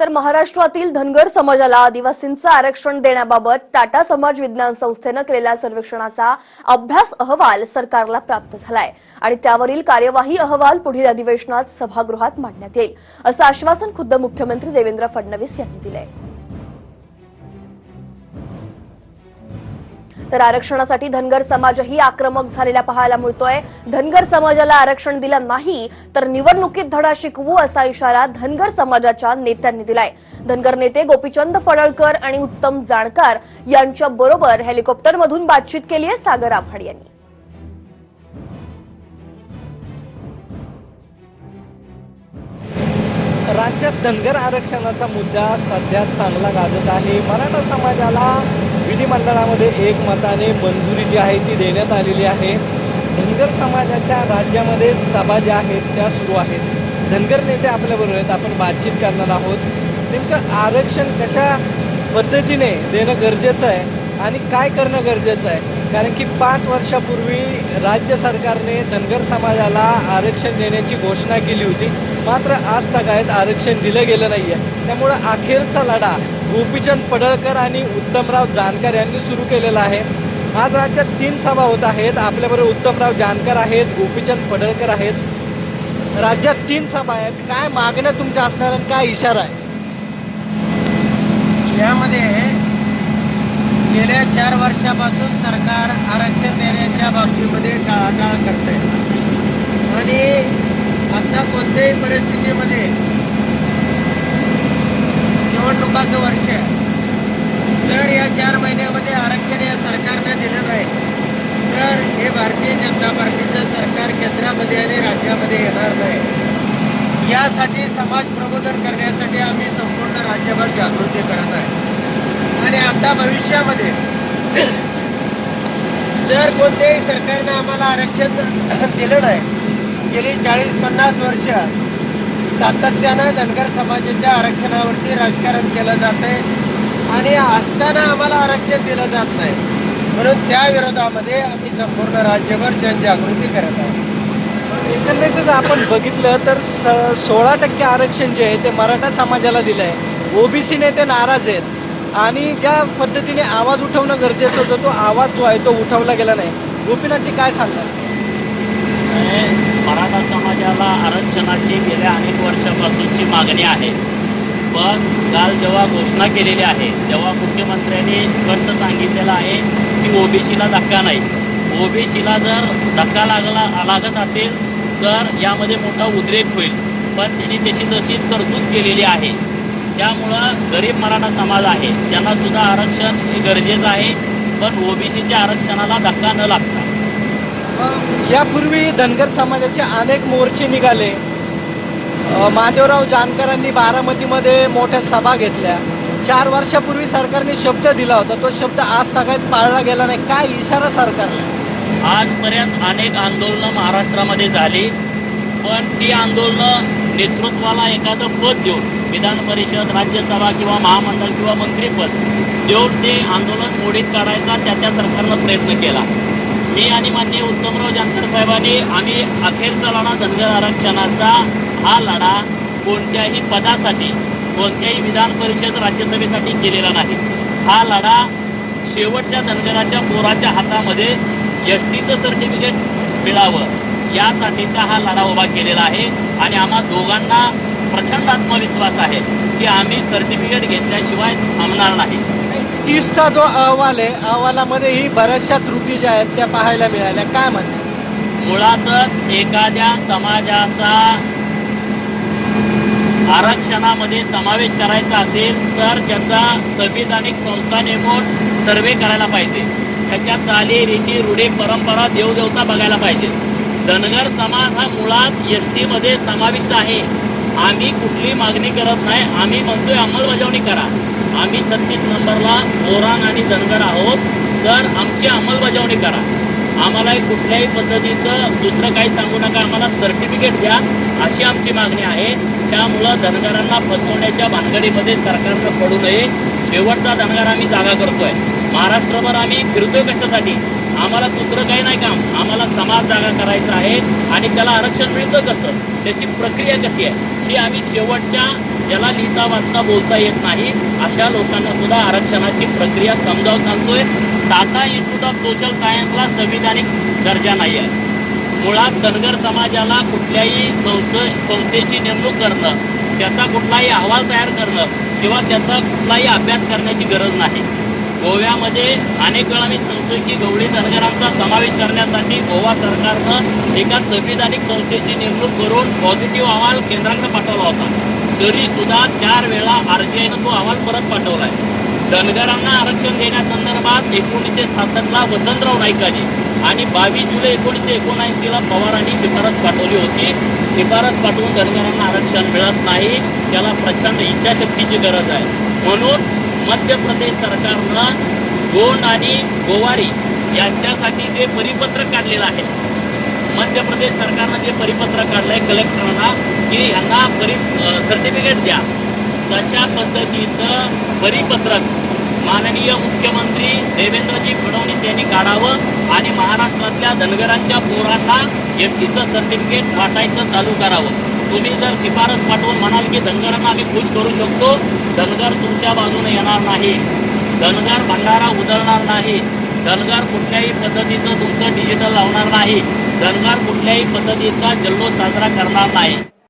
तर महाराष्ट्रातील धनगर समाजाला आदिवासींचं आरक्षण देण्याबाबत टाटा समाज विज्ञान संस्थेनं केलेल्या सर्वेक्षणाचा अभ्यास अहवाल सरकारला प्राप्त झालाय. आणि त्यावरील कार्यवाही अहवाल पुढील अधिवेशनात सभागृहात मांडण्यात येईल असं आश्वासन खुद्द मुख्यमंत्री देवेंद्र फडणवीस यांनी दिलंय. तर आरक्षणासाठी धनगर समाजही आक्रमक झालेला पाहायला मिळतोय. धनगर समाजाला आरक्षण दिलं नाही तर निवडणुकीत धडा शिकवू असा इशारा धनगर समाजाच्या नेत्यांनी दिलाय. धनगर नेते गोपीचंद पडळकर आणि उत्तम जाणकार यांच्या बरोबर हेलिकॉप्टरमधून बातचीत केली आहे सागर आव्हाड यांनी. राज्यात धनगर आरक्षणाचा मुद्दा सध्या चांगला गाजत आहे. मराठा समाजाला विधिमंडळामध्ये एक मताने मंजुरी जी आहे ती देण्यात आलेली आहे. धनगर समाजाच्या राज्यामध्ये सभा ज्या आहेत त्या सुरू आहेत. धनगर नेते आपल्याबरोबर आहेत आपण बातचीत करणार आहोत. नेमकं आरक्षण कशा पद्धतीने देणं गरजेचं आहे आणि काय करणं गरजेचं आहे? कारण की पाच वर्षापूर्वी राज्य सरकारने धनगर समाजाला आरक्षण देण्याची घोषणा केली होती. मात्र आज तगायत आरक्षण दिलं गेलं नाही आहे त्यामुळं अखेरचा लढा गोपीचंद पडळकर आणि उत्तमराव जानकर यांनी सुरू केलेला आहे. आज राज्यात तीन सभा होत आहेत. आपल्याबरोबर उत्तमराव जानकर आहेत गोपीचंद पडळकर आहेत. राज्यात तीन सभा आहेत. काय मागण्या तुमच्या असणार आणि काय इशारा आहे? यामध्ये गेल्या चार वर्षापासून सरकार आरक्षण देण्याच्या बाबतीमध्ये टाळाटाळ करत आहे कोणत्याही परिस्थितीमध्ये निवडणुकाचं वर्ष आहे. जर या चार महिन्यामध्ये आरक्षण या सरकारने दिलं नाही तर हे भारतीय जनता पार्टीचं सरकार केंद्रामध्ये आणि राज्यामध्ये येणार नाही. यासाठी समाज प्रबोधन करण्यासाठी आम्ही संपूर्ण राज्यभर जागृती करत आहे. आणि आता भविष्यामध्ये जर कोणत्याही सरकारनं आम्हाला आरक्षण दिलं नाही गेली चाळीस पन्नास वर्ष सातत्यानं धनगर समाजाच्या आरक्षणावरती राजकारण केलं जात आहे आणि असताना आम्हाला आरक्षण दिलं जात नाही. म्हणून त्या विरोधामध्ये आम्ही संपूर्ण राज्यभर जनजागृती करत आहोत. एकंदरीतच आपण बघितलं तर स सोळा टक्के आरक्षण जे आहे ते मराठा समाजाला दिलं आहे ओबीसी नेते नाराज आहेत. आणि ज्या पद्धतीने आवाज उठवणं गरजेचं होतं तो आवाज जो आहे तो उठवला गेला नाही. गोपीनाथची काय सांगणार? हे मराठा समाजाला आरक्षणाची गेल्या अनेक वर्षापासूनची मागणी आहे. पण काल जेव्हा घोषणा केलेली आहे तेव्हा मुख्यमंत्र्यांनी स्पष्ट सांगितलेलं आहे की ओबीसीला धक्का नाही. ओबीसीला जर धक्का लागला लागत असेल तर यामध्ये मोठा उद्रेक होईल. पण त्यांनी तशी तशी तरतूद केलेली आहे. त्यामुळं गरीब मराठा समाज आहे. त्यांनासुद्धा आरक्षण हे गरजेचं आहे. पण ओबीसीच्या आरक्षणाला धक्का न लागता. यापूर्वी धनगर समाजाचे अनेक मोर्चे निघाले. महादेवराव जानकरांनी बारामतीमध्ये मोठ्या सभा घेतल्या. चार वर्षापूर्वी सरकारने शब्द दिला होता तो शब्द आज तागायत पाळला गेला नाही. काय इशारा सरकारला? आजपर्यंत अनेक आंदोलनं महाराष्ट्रामध्ये झाली पण ती आंदोलनं नेतृत्वाला एखादं पद देऊन विधान परिषद राज्यसभा किंवा महामंडळ किंवा मंत्रीपद देऊन ते आंदोलन मोडीत काढायचा त्या त्या सरकारनं प्रयत्न केला. मी आणि माननीय उत्तमराव जानकर साहेबांनी आम्ही अखेरचा लढा धनगर आरक्षणाचा हा लढा कोणत्याही पदासाठी कोणत्याही विधान परिषद राज्यसभेसाठी केलेला नाही. हा लढा शेवटच्या धनगराच्या पोराच्या हातामध्ये एस टीचं सर्टिफिकेट मिळावं यासाठीचा हा लढा उभा केलेला आहे. आणि आम्हा दोघांना प्रचंड आत्मविश्वास आहे की आम्ही सर्टिफिकेट घेतल्याशिवाय थांबणार नाही. तीसचा जो अहवाल आहे अहवालामध्येही बऱ्याचशा त्रुटी ज्या आहेत त्या पाहायला मिळाल्या. काय म्हणते मुळातच एखाद्या समाजाचा आरक्षणामध्ये समावेश करायचा असेल तर त्याचा संविधानिक संस्था नेमून सर्वे करायला पाहिजे. त्याच्या चाली रीती रूढी परंपरा देवदेवता बघायला पाहिजे. धनगर समाज हा मुळात एस टीमध्ये समाविष्ट आहे. आम्ही कुठली मागणी करत नाही. आम्ही म्हणतोय अंमलबजावणी करा. आम्ही छत्तीस नंबरला ओरान आणि धनगर आहोत. तर आमची अंमलबजावणी करा. आम्हाला कुठल्याही पद्धतीचं दुसरं काही सांगू नका. आम्हाला सर्टिफिकेट द्या. अशी आमची मागणी आहे. त्यामुळं धनगरांना फसवण्याच्या भानगडीमध्ये सरकारनं पडू नये. शेवटचा धनगर आम्ही जागा करतोय. महाराष्ट्रभर आम्ही फिरतोय कशासाठी? आम्हाला दुसरं काही नाही काम. आम्हाला समाज जागा करायचा आहे आणि त्याला आरक्षण मिळतं कसं? त्याची प्रक्रिया कशी आहे? ही आम्ही शेवटच्या ज्याला लिहिता वाचता बोलता येत नाही अशा लोकांना सुद्धा आरक्षणाची प्रक्रिया समजावून सांगतोय. टाटा इन्स्टिट्यूट ऑफ सोशल सायन्सला संविधानिक दर्जा नाही आहे मुळात धनगर समाजाला कुठल्याही संस्थे संस्थेची नेमणूक करणं त्याचा कुठलाही अहवाल तयार करणं किंवा त्याचा कुठलाही अभ्यास करण्याची गरज नाही. गोव्यामध्ये अनेक वेळा मी सांगतो की गवळी धनगरांचा समावेश करण्यासाठी गोवा सरकारनं एका संविधानिक संस्थेची नेमणूक करून पॉझिटिव्ह अहवाल केंद्राकडे पाठवला होता. तरी सुद्धा चार वेळा आर टी आयनं तो अहवाल परत पाठवलाय. धनगरांना आरक्षण देण्यासंदर्भात एकोणीसशे सहासष्टला वसंतराव नाईकांनी आणि बावीस जुलै एकोणीसशे एकोणऐंशीला पवारांनी शिफारस पाठवली होती. शिफारस पाठवून धनगरांना आरक्षण मिळत नाही. त्याला प्रचंड इच्छाशक्तीची गरज आहे. म्हणून मध्य प्रदेश सरकारनं गोंड आणि गोवारी यांच्यासाठी जे परिपत्रक काढलेलं आहे मध्य प्रदेश सरकारनं जे परिपत्रक काढलं आहे कलेक्टरांना की ह्यांना परि सर्टिफिकेट द्या. तशा पद्धतीचं परिपत्रक माननीय मुख्यमंत्री देवेंद्रजी फडणवीस यांनी काढावं आणि महाराष्ट्रातल्या धनगरांच्या पोरांना एस सर्टिफिकेट वाटायचं चालू करावं. तुम्ही जर शिफारस पाठवून म्हणाल की धनगरांना आम्ही खुश करू शकतो धनगर तुमच्या बाजूने येणार नाही. धनगर भंडारा उधळणार नाही. धनगर कुठल्याही पद्धतीचं तुमचं डिजिटल लावणार नाही. धनगर कुठल्याही पद्धतीचा जल्लोष साजरा करणार नाही.